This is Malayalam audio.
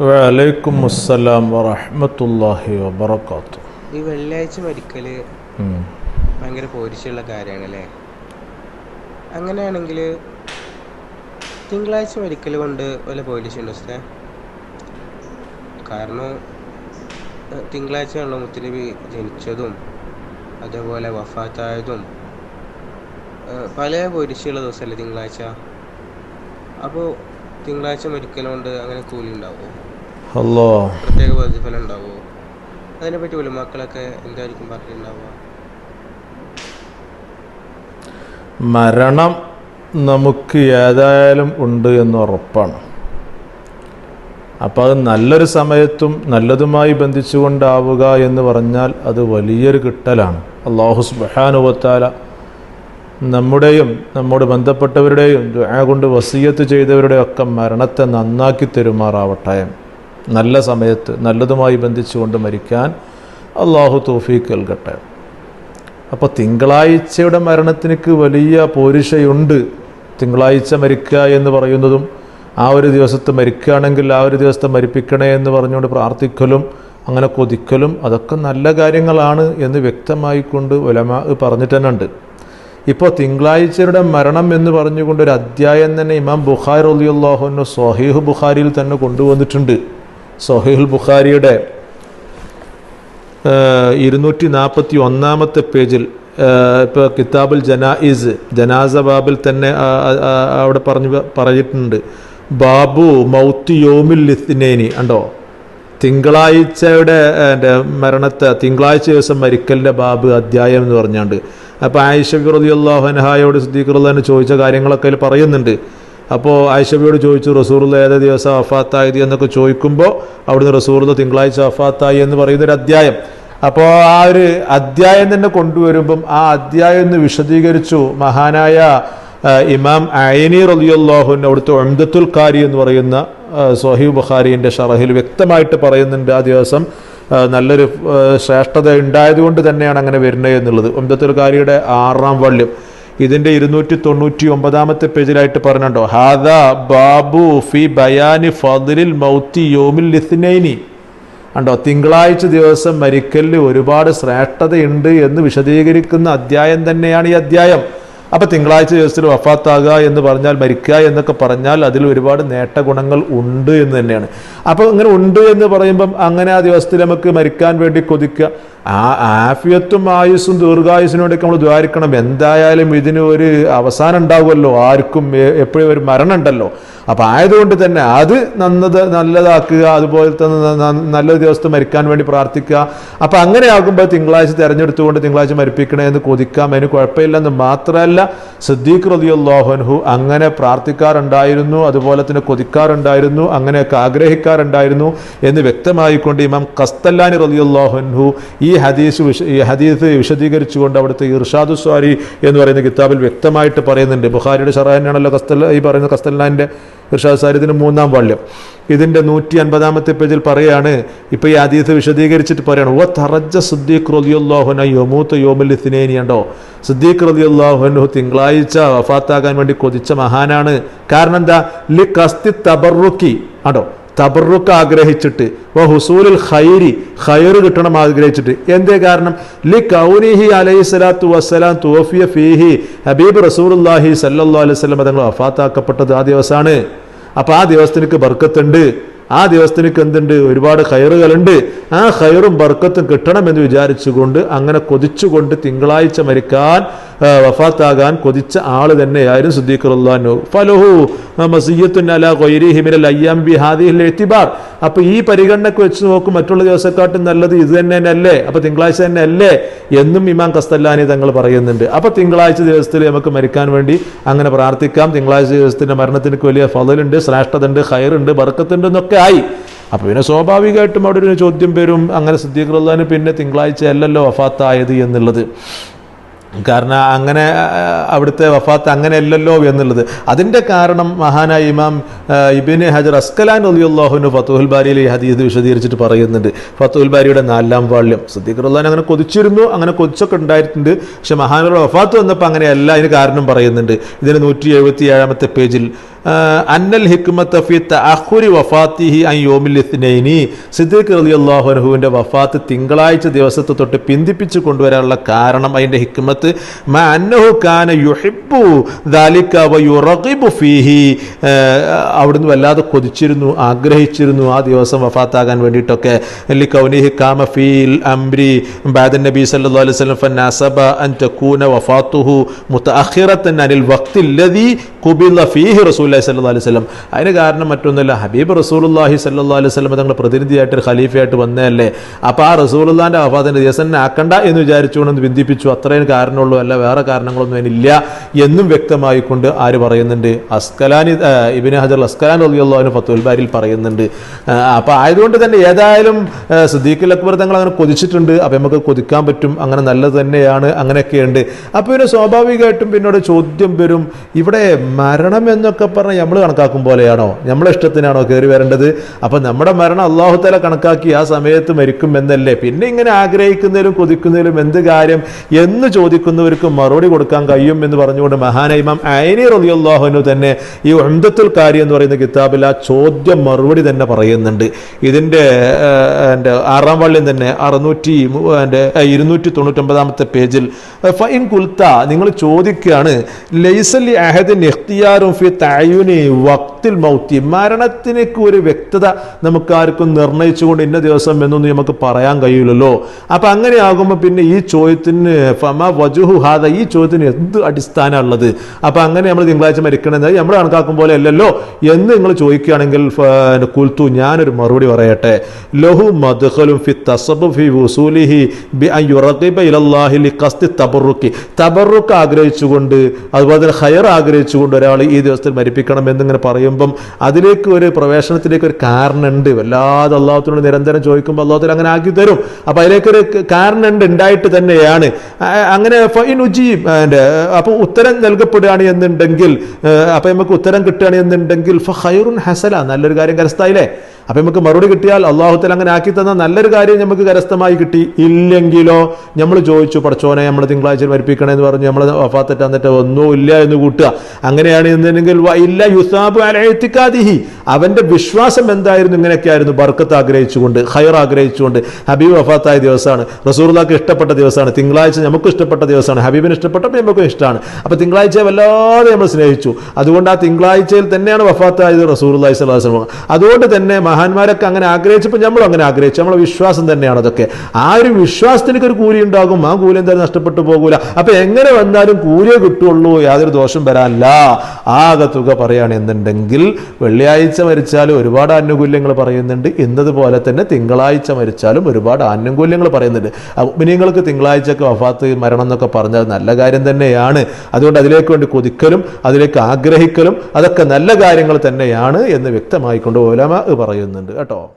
വലൈക്കും അസ്സലാം വറഹ്മത്തുള്ളാഹി വബറകാത്തു ഈ വെള്ളിയാഴ്ച മരിക്കൽ ഭയങ്കര പോരിച്ചുള്ള കാര്യമാണ് അല്ലേ അങ്ങനെയാണെങ്കിൽ തിങ്കളാഴ്ച മരിക്കൽ കൊണ്ട് വല്ല പോലീസുണ്ടോ ഉസ്താദ് കാരണം തിങ്കളാഴ്ചയാണല്ലോ മുത്തുനബി ജനിച്ചതും അതേപോലെ വഫാത്തായതും പല പോരിശുള്ള ദിവസമല്ലേ തിങ്കളാഴ്ച? അപ്പോൾ തിങ്കളാഴ്ച മരിക്കലുണ്ട് അങ്ങനെ കൂലി ഉണ്ടാവുമോ അല്ലോ പ്രത്യേക പ്രതിഫലം ഉണ്ടാവുമോ അതിനെപ്പറ്റി മക്കളൊക്കെ എന്തായിരിക്കും പറഞ്ഞിട്ടുണ്ടാവുക? മരണം നമുക്ക് ഏതായാലും ഉണ്ട് എന്ന് ഉറപ്പാണ്. അപ്പോൾ അത് നല്ലൊരു സമയത്തും നല്ലതുമായി ബന്ധിച്ചുകൊണ്ടാവുക എന്ന് പറഞ്ഞാൽ അത് വലിയൊരു കിട്ടലാണ്. അള്ളാഹു സുബാനുവത്താല നമ്മുടെയും നമ്മോട് ബന്ധപ്പെട്ടവരുടെയും ദുആ കൊണ്ട് വസീയത്ത് ചെയ്തവരുടെ ഒക്കെ മരണത്തെ നന്നാക്കി തരുമാറാവട്ടെ. നല്ല സമയത്ത് നല്ലതുമായി ബന്ധിച്ചുകൊണ്ട് മരിക്കാൻ അള്ളാഹു തോഫീക്ക് നൽകട്ടെ. അപ്പോൾ തിങ്കളാഴ്ചയുടെ മരണത്തിനക്ക് വലിയ പോരിഷയുണ്ട് തിങ്കളാഴ്ച മരിക്കുക എന്ന് പറയുന്നതും ആ ഒരു ദിവസത്തെ മരിക്കുകയാണെങ്കിൽ ആ ഒരു ദിവസത്തെ മരിപ്പിക്കണേ എന്ന് പറഞ്ഞുകൊണ്ട് പ്രാർത്ഥിക്കലും അങ്ങനെ കൊതിക്കലും അതൊക്കെ നല്ല കാര്യങ്ങളാണ് എന്ന് വ്യക്തമായിക്കൊണ്ട് ഉലമ പറഞ്ഞിട്ട് തന്നെ ഉണ്ട് ഇപ്പോൾ തിങ്കളാഴ്ചയുടെ മരണം എന്ന് പറഞ്ഞുകൊണ്ട് ഒരു അധ്യായം തന്നെ ഇമാം ബുഖാരി റലിയുള്ളാഹുവിന് സൊഹീഹ് ബുഖാരിയിൽ തന്നെ കൊണ്ടുവന്നിട്ടുണ്ട്. സൊഹീഹുൽ ബുഖാരിയുടെ ഇരുന്നൂറ്റി നാൽപ്പത്തി ഒന്നാമത്തെ പേജിൽ ഇപ്പോൾ കിതാബുൽ ജനായിസ് ജനാസ ബാബിൽ തന്നെ അവിടെ പറഞ്ഞു പറഞ്ഞിട്ടുണ്ട്. ബാബു മൗത്തി യോമിൽ ലിത്തിനേനി ഉണ്ടോ തിങ്കളാഴ്ചയുടെ എന്റെ മരണത്തെ തിങ്കളാഴ്ച ദിവസം മരിക്കലിന്റെ ബാബ് അധ്യായം എന്ന് പറഞ്ഞാണ്ട്. അപ്പോൾ ആയിഷ റളിയല്ലാഹു സിദ്ദീഖുറുല്ലാൻ ചോദിച്ച കാര്യങ്ങളൊക്കെ അതിൽ പറയുന്നുണ്ട്. അപ്പോൾ ആയിഷബിയോട് ചോദിച്ചു റസൂറുള്ള ഏത് ദിവസം അഫാത്തായത് എന്നൊക്കെ ചോദിക്കുമ്പോൾ അവിടുന്ന് റസൂറുള്ള തിങ്കളാഴ്ച അഫാത്തായി എന്ന് പറയുന്നൊരു അധ്യായം. അപ്പോൾ ആ ഒരു അധ്യായം തന്നെ കൊണ്ടുവരുമ്പം ആ അധ്യായം എന്ന് വിശദീകരിച്ചു. മഹാനായ ഇമാം ഐനി റലിയുല്ലാഹുവിന്റെ അവിടുത്തെ ഒംദത്തുൽ കാരി എന്ന് പറയുന്ന സൊഹീബ് ബുഖാരിന്റെ ഷറഹിൽ വ്യക്തമായിട്ട് പറയുന്നുണ്ട് ആ ദിവസം നല്ലൊരു ശ്രേഷ്ഠത ഉണ്ടായതുകൊണ്ട് തന്നെയാണ് അങ്ങനെ വരുന്നത് എന്നുള്ളത്. ഒംദത്തുൽ കാരിയുടെ ആറാം വള്യം ഇതിന്റെ ഇരുന്നൂറ്റി തൊണ്ണൂറ്റി ഒമ്പതാമത്തെ പേജിലായിട്ട് പറഞ്ഞിട്ടോ ഹാദ ബാബു ഫി ബയാനി ഫതിലിൽ മൗത്തി യോമിൽ ലിസ്നൈനി കണ്ടോ? തിങ്കളാഴ്ച ദിവസം മരിക്കലിൽ ഒരുപാട് ശ്രേഷ്ഠതയുണ്ട് എന്ന് വിശദീകരിക്കുന്ന അധ്യായം തന്നെയാണ് ഈ അധ്യായം. അപ്പൊ തിങ്കളാഴ്ച ദിവസത്തിൽ വഫാത്താകുക എന്ന് പറഞ്ഞാൽ മരിക്കുക എന്നൊക്കെ പറഞ്ഞാൽ അതിൽ ഒരുപാട് നേട്ട ഗുണങ്ങൾ ഉണ്ട് എന്ന് തന്നെയാണ്. അപ്പൊ ഇങ്ങനെ ഉണ്ട് എന്ന് പറയുമ്പം അങ്ങനെ ആ ദിവസത്തിൽ നമുക്ക് മരിക്കാൻ വേണ്ടി കൊതിക്കുക. ആ ആഫിയത്തും ആയുസ്സും ദീർഘായുസിനോടൊക്കെ നമ്മൾ ദ്വാരിക്കണം. എന്തായാലും ഇതിന് ഒരു അവസാനം ഉണ്ടാവുമല്ലോ. ആർക്കും എപ്പോഴും ഒരു മരണം ഉണ്ടല്ലോ അപ്പൊ ആയതുകൊണ്ട് തന്നെ അത് നന്നത് നല്ലതാക്കുക അതുപോലെ തന്നെ നല്ല ദിവസത്തെ മരിക്കാൻ വേണ്ടി പ്രാർത്ഥിക്കുക. അപ്പം അങ്ങനെ ആകുമ്പോൾ തിങ്കളാഴ്ച തിരഞ്ഞെടുത്തുകൊണ്ട് തിങ്കളാഴ്ച മരിപ്പിക്കണേ എന്ന് കൊതിക്കാം. അതിന് കുഴപ്പമില്ലെന്ന് മാത്രമല്ല സിദ്ദീഖ് റളിയല്ലാഹു അങ്ങനെ പ്രാർത്ഥിക്കാറുണ്ടായിരുന്നു അതുപോലെ തന്നെ കൊതിക്കാറുണ്ടായിരുന്നു അങ്ങനെയൊക്കെ ആഗ്രഹിക്കാറുണ്ടായിരുന്നു എന്ന് വ്യക്തമായിക്കൊണ്ട് ഇമാം കസ്തല്ലാനി റളിയല്ലാഹു ഈ ഹദീസ് വിശ ഈ ഹദീസ് വിശദീകരിച്ചുകൊണ്ട് അവിടുത്തെ ഇർഷാദു സ്വാരി എന്ന് പറയുന്ന കിതാബിൽ വ്യക്തമായിട്ട് പറയുന്നുണ്ട്. ബുഖാരിയുടെ ഷറാനാണല്ലോ കസ്തല്ല ഈ പറയുന്ന കസ്തല്ലാന്റെ ഇർഷാദ് മൂന്നാം വാള്യം ഇതിന്റെ നൂറ്റി അൻപതാമത്തെ പേജിൽ പറയാണ് ഇപ്പോൾ ഈ അതീത് വിശദീകരിച്ചിട്ട് പറയാണ് ഓ തറജ സുദ്ദീഖ് റളിയല്ലാഹുന യോമൂത്ത് യോമിൽ ഇത്നേനി ഉണ്ടോ സുദ്ദീഖ് റളിയല്ലാഹുനു തിങ്കളാഴ്ച വഫാത്താകാൻ വേണ്ടി കൊതിച്ച മഹാനാണ്. കാരണം എന്താ? ലി കസ്തി തബറുക്കി ആണ്ടോ തബറുക്ക് ആഗ്രഹിച്ചിട്ട് ഓ ഹുസൂലുൽ ഖൈരി ഖൈർ കിട്ടണം ആഗ്രഹിച്ചിട്ട്. എന്തേ കാരണം? ലി കൗനിഹി അലൈഹി സ്വലാത്തു വസ്സലാം തോഫിയ ഫീഹി ഹബീബ് റസൂലുള്ളാഹി സല്ലല്ലാഹു അലൈഹി വസല്ലം തങ്ങൾ വഫാത്താക്കപ്പെട്ടത് ആ ദിവസമാണ് അപ്പോൾ ആ ദിവസത്തിനക്ക് ബർക്കത്തുണ്ട്. ആ ദിവസത്തിനക്ക് എന്തുണ്ട്? ഒരുപാട് ഖൈറുകളുണ്ട്. ആ ഖൈറും ബർക്കത്തും കിട്ടണമെന്ന് വിചാരിച്ചുകൊണ്ട് അങ്ങനെ കൊതിച്ചുകൊണ്ട് തിങ്കളാഴ്ച മരിക്കാൻ വഫാത്താകാൻ കൊതിച്ച ആൾ തന്നെയായിരുന്നു സുദ്ദീഖുറുല്ലാനു ഫലഹു അപ്പൊ ഈ പരിഗണനക്ക് വെച്ച് നോക്കും മറ്റുള്ള ദിവസക്കാട്ടും നല്ലത് ഇത് തന്നെ അല്ലേ അപ്പൊ തിങ്കളാഴ്ച തന്നെ അല്ലേ എന്നും ഇമാം കസ്തല്ലാനി തങ്ങൾ പറയുന്നുണ്ട്. അപ്പൊ തിങ്കളാഴ്ച ദിവസത്തിൽ നമുക്ക് മരിക്കാൻ വേണ്ടി അങ്ങനെ പ്രാർത്ഥിക്കാം. തിങ്കളാഴ്ച ദിവസത്തിന്റെ മരണത്തിന് വലിയ ഫലലുണ്ട് ശ്രേഷ്ഠതയുണ്ട് ഹയറുണ്ട് ബർക്കത്തുണ്ട് എന്നൊക്കെ ആയി. അപ്പൊ പിന്നെ സ്വാഭാവികമായിട്ടും അവിടെ ഒരു ചോദ്യം വരും. അങ്ങനെ സിദ്ധീകൃതാന് പിന്നെ തിങ്കളാഴ്ച അല്ലല്ലോ വഫാത്തായത് എന്നുള്ളത്. കാരണം അങ്ങനെ അവിടുത്തെ വഫാത്ത് അങ്ങനെയല്ലല്ലോ എന്നുള്ളത്. അതിന്റെ കാരണം മഹാനായ ഇമാം ഇബിൻ ഹജർ അസ്കലാൻ അലിയുള്ളാഹുന് ഫത്തുഹുൽ ബാരിയിൽ ഈ ഹദീദ് വിശദീകരിച്ചിട്ട് പറയുന്നുണ്ട്. ഫത്തുൽ ബാരിയുടെ നാലാം വാള്യം. സിദ്ദീഖുറുല്ലാൻ അങ്ങനെ കൊതിച്ചിരുന്നു അങ്ങനെ കൊതിച്ചൊക്കെ ഉണ്ടായിട്ടുണ്ട്. പക്ഷെ മഹാനുള്ള വഫാത്ത് വന്നപ്പോൾ അങ്ങനെയല്ല അതിന് കാരണം പറയുന്നുണ്ട്. ഇതിന് നൂറ്റി എഴുപത്തി ഏഴാമത്തെ പേജിൽ അന്നൽ ഹിക്മത്ത് ഫി തഅഖുരി വഫാത്തിഹി അൻ യോമിൽ ഇസ്നൈനി. സിദ്ദീഖ് റളിയല്ലാഹു അൻഹുവിന്റെ വഫാത്ത് തിങ്കളാഴ്ച ദിവസത്തെ തൊട്ട് പിന്തിപ്പിച്ച് കൊണ്ടുവരാനുള്ള കാരണം അതിന്റെ ഹിക്മത്ത് അവിടുന്ന് വല്ലാതെ കൊതിച്ചിരുന്നു ആഗ്രഹിച്ചിരുന്നു ആ ദിവസം വഫാത്താകാൻ വേണ്ടിയിട്ടൊക്കെ. കൗനിഹി കാമ ഫീൽ അംരി സല്ലല്ലാഹു അലൈഹി വസല്ലം അൻ തകൂന അനിൽ വഖ്തില്ലദി ഖുബില ഫീഹി സല്ലല്ലാഹു അലൈഹി വസല്ലം. അതിന് കാരണം മറ്റൊന്നുമല്ല ഹബീബ് റസൂലുള്ളാഹി സല്ലല്ലാഹു അലൈഹി വസല്ലം തങ്ങൾ പ്രതിനിധിയായിട്ട് ഖലീഫയായിട്ട് വന്നതല്ലേ? അപ്പോൾ ആ റസൂലുള്ളാഹിന്റെ വഫാത്തിന്റെ ദിവസം ആക്കണ്ട എന്ന് വിചാരിച്ചുകൊണ്ട് ബന്ധിപ്പിച്ചു അത്രയും കാരണമുള്ളൂ അല്ല വേറെ കാരണങ്ങളൊന്നും അതിനില്ല എന്നും വ്യക്തമായിക്കൊണ്ട് ആര് പറയുന്നുണ്ട്? അസ്കലാനി ഇബിൻ ഹജർ അസ്കലാൻ റളിയല്ലാഹു ഫത്തുൽ ബാരിൽ പറയുന്നുണ്ട്. അപ്പോൾ ആയതുകൊണ്ട് തന്നെ ഏതായാലും സിദ്ദീഖുൽ അക്ബർ തങ്ങൾ അങ്ങനെ കൊതിച്ചിട്ടുണ്ട്. അപ്പോൾ നമുക്ക് കൊതിക്കാൻ പറ്റും. അങ്ങനെ നല്ലത് തന്നെയാണ്. അങ്ങനെയൊക്കെയുണ്ട്. അപ്പോൾ പിന്നെ സ്വാഭാവികമായിട്ടും പിന്നോട് ചോദ്യം വരും. ഇവിടെ മരണം എന്നൊക്കെ പറഞ്ഞാൽ നമ്മൾ കണക്കാക്കും പോലെയാണോ? നമ്മളെ ഇഷ്ടത്തിനാണോ കയറി വരേണ്ടത്? അപ്പം നമ്മുടെ മരണം അള്ളാഹുത്തല കണക്കാക്കി ആ സമയത്ത് മരിക്കും എന്നല്ലേ? പിന്നെ ഇങ്ങനെ ആഗ്രഹിക്കുന്നതിലും കൊതിക്കുന്നതിലും എന്ത് കാര്യം? എന്ന് ചോദിക്കുന്നവർക്ക് മറുപടി കൊടുക്കാൻ കഴിയും എന്ന് പറഞ്ഞുകൊണ്ട് മഹാന ഇമാം ഐനി റലിയുള്ളാഹുനു തന്നെ ഈ ഉംദത്തുൽ കാരി എന്ന് പറയുന്ന കിതാബിൽ ആ ചോദ്യം മറുപടി തന്നെ പറയുന്നുണ്ട്. ഇതിന്റെ എന്റെ ആറാം വള്ളിയും തന്നെ അറുന്നൂറ്റി എന്റെ ഇരുന്നൂറ്റി തൊണ്ണൂറ്റൊമ്പതാമത്തെ പേജിൽ ഫൈൻ കുൽത്ത നിങ്ങൾ ചോദിക്കുകയാണ് ലൈസലി അഹദിൻ എഖ്തിയാറും ഫി തഅയുനി വക്തിൽ മൗത്തി മരണത്തിനേക്ക് ഒരു വ്യക്തത നമുക്ക് ആർക്കും നിർണയിച്ചുകൊണ്ട് ഇന്ന ദിവസം എന്നൊന്നും നമുക്ക് പറയാൻ കഴിയില്ലല്ലോ. അപ്പം അങ്ങനെ ആകുമ്പോൾ പിന്നെ ഈ ചോദ്യത്തിന് ഫമ വജുഹു ഹാദ ഈ ചോദ്യത്തിന് എന്ത് അടിസ്ഥാനമുള്ളത്? അപ്പൊ അങ്ങനെ നമ്മൾ തിങ്കളാഴ്ച മരിക്കണമെന്ന് നമ്മൾ കണക്കാക്കും പോലെ അല്ലല്ലോ? എന്ന് നിങ്ങൾ ചോദിക്കുകയാണെങ്കിൽ കുൽത്തു ഞാനൊരു മറുപടി പറയട്ടെ. ലഹു മധുഹലും ഫി തസബ് ഫി വസൂലിഹി ബി അൻ യുറഖിബ ഇലല്ലാഹി ലിഖസ്തി തബറുക്കി. തബറുക്ക് ആഗ്രഹിച്ചുകൊണ്ട് അതുപോലെ തന്നെ ഹയർ ആഗ്രഹിച്ചുകൊണ്ട് ഒരാൾ ഈ ദിവസത്തിൽ മരിപ്പിക്കണം എന്നിങ്ങനെ പറയുമ്പം അതിലേക്ക് ഒരു പ്രവേശനത്തിലേക്ക് ഒരു കാരണമുണ്ട്. വല്ലാതെ അള്ളാഹത്തിനോട് നിരന്തരം ചോദിക്കുമ്പോൾ അള്ളാഹത്തിൽ അങ്ങനെ ആക്കി തരും. അപ്പം അതിലേക്കൊരു കാരണമുണ്ട് ഉണ്ടായിട്ട് തന്നെയാണ്. അങ്ങനെ ഫൈൻ ഉജീബ് അപ്പോൾ ഉത്തരം നൽകപ്പെടുകയാണ് എന്നുണ്ടെങ്കിൽ അപ്പം നമുക്ക് ഉത്തരം കിട്ടുകയാണ് എന്നുണ്ടെങ്കിൽ ഫ ഹൈറുൻ ഹസല നല്ലൊരു കാര്യം കരസ്ഥായില്ലേ അപ്പം നമുക്ക് മറുപടി കിട്ടിയാൽ അള്ളാഹുത്തൽ അങ്ങനെ ആക്കി തന്ന നല്ലൊരു കാര്യം നമുക്ക് കരസ്ഥമായി കിട്ടി. ഇല്ലെങ്കിലോ നമ്മൾ ചോദിച്ചു പടച്ചോനെ നമ്മൾ തിങ്കളാഴ്ച മരിപ്പിക്കണേ എന്ന് പറഞ്ഞു നമ്മൾ വഫാത്തറ്റ് എന്നിട്ട് ഒന്നും ഇല്ല എന്ന് കൂട്ടുക. അങ്ങനെയാണ് എന്നുണ്ടെങ്കിൽ ഇല്ല യുസാബ് അലയത്തിക്കാതിഹി അവന്റെ വിശ്വാസം എന്തായിരുന്നു? ഇങ്ങനെയൊക്കെയായിരുന്നു ബർക്കത്ത് ആഗ്രഹിച്ചുകൊണ്ട് ഹയർ ആഗ്രഹിച്ചുകൊണ്ട് ഹബീബ് വഫാത്തായ ദിവസമാണ്. റസൂർലാക്ക് ഇഷ്ടപ്പെട്ട ദിവസമാണ്. തിങ്കളാഴ്ച നമുക്ക് ഇഷ്ടപ്പെട്ട ദിവസമാണ്. ഹബീബിന് ഇഷ്ടപ്പെട്ടപ്പോൾ നമുക്കും ഇഷ്ടമാണ്. അപ്പോൾ തിങ്കളാഴ്ച വല്ലാതെ നമ്മൾ സ്നേഹിച്ചു. അതുകൊണ്ട് ആ തിങ്കളാഴ്ചയിൽ തന്നെയാണ് വഫാത്തായത് റസൂർ സ്വലാസ്ലം അതുകൊണ്ട് തന്നെ മഹാന്മാരൊക്കെ അങ്ങനെ ആഗ്രഹിച്ചപ്പോൾ നമ്മളും അങ്ങനെ ആഗ്രഹിച്ചു. നമ്മളെ വിശ്വാസം തന്നെയാണ് അതൊക്കെ. ആ ഒരു വിശ്വാസത്തിനൊക്കെ ഒരു കൂലി ഉണ്ടാകും. ആ കൂലി എന്തായാലും നഷ്ടപ്പെട്ടു പോകൂല. അപ്പൊ എങ്ങനെ വന്നാലും കൂലിയെ കിട്ടുള്ളൂ. യാതൊരു ദോഷം വരാനില്ല. ആകെ തുക പറയുകയാണെന്നുണ്ടെങ്കിൽ വെള്ളിയാഴ്ച മരിച്ചാലും ഒരുപാട് ആനുകൂല്യങ്ങൾ പറയുന്നുണ്ട്. എന്നതുപോലെ തന്നെ തിങ്കളാഴ്ച മരിച്ചാലും ഒരുപാട് ആനുകൂല്യങ്ങൾ പറയുന്നുണ്ട്. അമ്മിനിയങ്ങൾക്ക് തിങ്കളാഴ്ച ഒക്കെ വഫാത്ത് മരണം എന്നൊക്കെ പറഞ്ഞാൽ നല്ല കാര്യം തന്നെയാണ്. അതുകൊണ്ട് അതിലേക്ക് വേണ്ടി കൊതിക്കലും അതിലേക്ക് ആഗ്രഹിക്കലും അതൊക്കെ നല്ല കാര്യങ്ങൾ തന്നെയാണ് എന്ന് വ്യക്തമായിക്കൊണ്ട് ഓലമ പറയുന്നുണ്ട്. കേട്ടോ?